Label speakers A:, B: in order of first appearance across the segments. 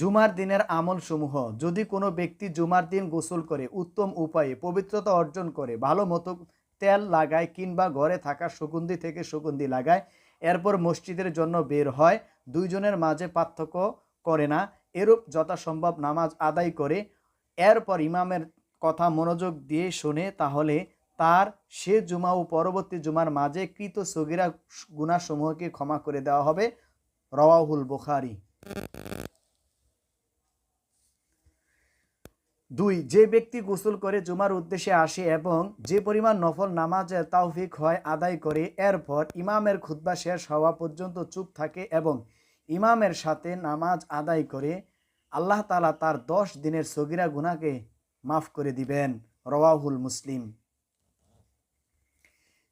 A: জুমার দিনের আমল সমূহ যদি কোনো ব্যক্তি জুমার দিন গোসল করে, উত্তম উপায়ে পবিত্রতা অর্জন করে, ভালো মতো তেল লাগায় কিংবা ঘরে থাকা সুগন্ধি থেকে সুগন্ধি লাগায়, এরপর মসজিদের জন্য বের হয়, দুইজনের মাঝে পার্থক্য করে না। এরূপ যথাসম্ভব নামাজ আদায় করে, এরপর ইমামের কথা মনোযোগ দিয়ে শোনে, তাহলে তার সে জুমা ও পরবর্তী জুমার মাঝে কৃত সগিরা গুণাসমূহকে ক্ষমা করে দেওয়া হবে। রওয়াহুল বুখারি। দুই, যে ব্যক্তি গোসল করে জুমার উদ্দেশ্যে আসে এবং যে পরিমাণ নফল নামাজের তাওফিক হয় আদায় করে, এরপর ইমামের খুতবা শেষ হওয়া পর্যন্ত চুপ থাকে এবং ইমামের সাথে নামাজ আদায় করে আল্লাহ তালা তার দশ দিনের সগিরা গুনাকে মাফ করে দিবেন। রওয়াহুল মুসলিম।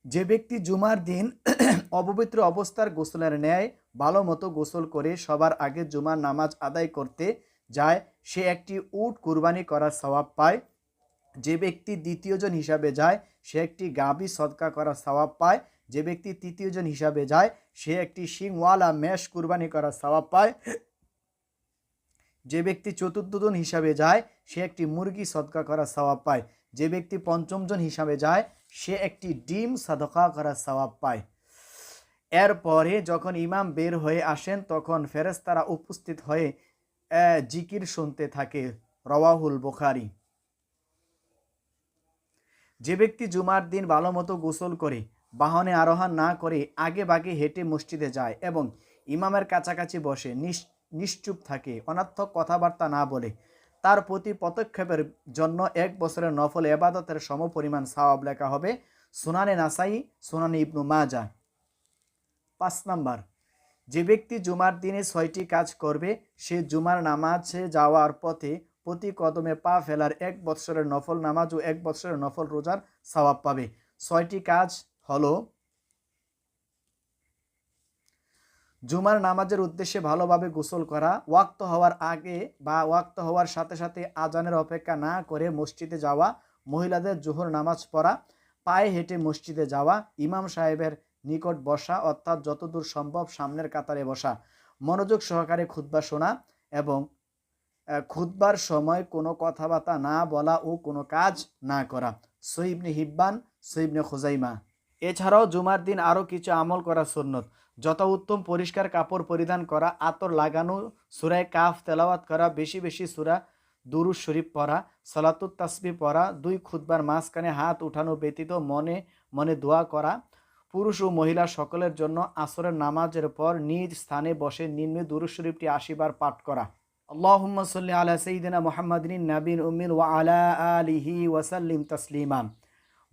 A: যে ব্যক্তি জুমার দিন অপবিত্র অবস্থার গোসলের ন্যায় ভালো মতো গোসল করে সবার আগে জুমার নামাজ আদায় করতে যায়, সে একটি উট কুরবানি করার সওয়াব পায়। যে ব্যক্তি দ্বিতীয়জন হিসাবে যায়, সে একটি গাবি সদকা করার সওয়াব পায়। যে ব্যক্তি তৃতীয়জন হিসাবে যায়, সে একটি শিংওয়ালা মেষ কুরবানি করার সওয়াব পায়। যে ব্যক্তি চতুর্থজন হিসাবে যায়, সে একটি মুরগি সদকা করার সওয়াব পায়। যে ব্যক্তি পঞ্চমজন হিসাবে যায়, সে একটি ডিম সাদকা করার সওয়াব পায়। এরপরে যখন ইমাম বের হয়ে আসেন, তখন ফেরেস্তারা উপস্থিত হয়ে জিকির শুনতে থাকে, রওয়াহুল বুখারি। যে ব্যক্তি জুমার দিন ভালো মতো গোসল করে, বাহনে আরোহণ না করে আগে বাগে হেঁটে মসজিদে যায় এবং ইমামের কাছাকাছি বসে নিশ্চুপ থাকে, অনার্থক কথাবার্তা না বলে, তার প্রতি পদক্ষেপের জন্য এক বছরের নফল এবাদতের সমপরিমাণ সওয়াব লেখা হবে সুনানে নাসাই, সুনানে ইবনু মা মাজা পাঁচ নাম্বার যে ব্যক্তি জুমার দিনে ছয়টি কাজ করবে, সে জুমার নামাজে যাওয়ার পথে প্রতি কদমে পা ফেলার এক বৎসরের নফল নামাজ ও এক বৎসরের নফল রোজার সওয়াব পাবে। ছয়টি কাজ হলো, জুমার নামাজের উদ্দেশ্যে ভালোভাবে গোসল করা, ওয়াক্ত হওয়ার আগে বা ওয়াক্ত হওয়ার সাথে সাথে আজানের অপেক্ষা না করে মসজিদে যাওয়া, মহিলাদের জোহর নামাজ পড়া, পায়ে হেঁটে মসজিদে যাওয়া, ইমাম সাহেবের নিকট বসা অর্থাৎ যতদূর সম্ভব সামনের কাতারে বসা। মনোযোগ সহকারে খুতবা শোনা এবং আহ, খুতবার সময় কোনো কথাবার্তা না বলা ও কোনো কাজ না করা। সহিবনে হিব্বান সহিবনে খুজাইমা। এছাড়াও জুমার দিন আরও কিছু আমল করা সুন্নত। যত উত্তম পরিষ্কার কাপড় পরিধান করা আতর লাগানো সুরায় কাফ তেলাওয়াত করা বেশি বেশি সুরা দুরুজ শরীফ পড়া সলাতুত তাসবি পড়া দুই খুতবার মাঝখানে হাত উঠানো ব্যতীত মনে মনে দোয়া করা পুরুষ ও মহিলা সকলের জন্য আসরের নামাজের পর নিজ স্থানে বসে নিম্নে দুরুজ শরীফটি আশিবার পাঠ করা। আল্লাহুম্মা সাল্লি আলা সাইয়্যিদিনা মুহাম্মাদিন নাবিন উমিন ওয়া আলা আলিহি ওয়াসাল্লিম তাসলিমা।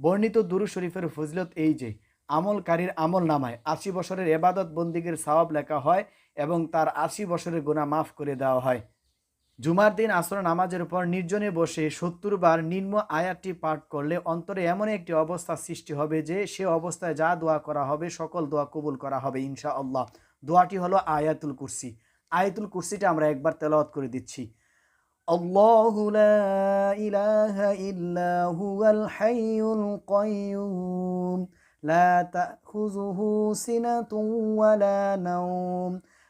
A: বর্ণিত দুরু শরীফের ফজিলত এই যে, আমলকারীর আমল নামায় আশি বছরের এবাদত বন্দিগের সওয়াব লেখা হয় এবং তার আশি বছরের গুনাহ মাফ করে দেওয়া হয়। জুমার দিন আসর নামাজের পর নির্জনে বসে সত্তর বার নিম্ন আয়াতটি পাঠ করলে অন্তরে এমন একটি অবস্থা সৃষ্টি হবে যে সে অবস্থায় যা দোয়া করা হবে সকল দোয়া কবুল করা হবে ইনশা আল্লাহ দোয়াটি হলো আয়াতুল কুরসি আয়াতুল কুরসিটা আমরা একবার তেলাওয়াত করে দিচ্ছি الله لا إله إلا هو الحي القيوم لا تأخذه سنة ولا نوم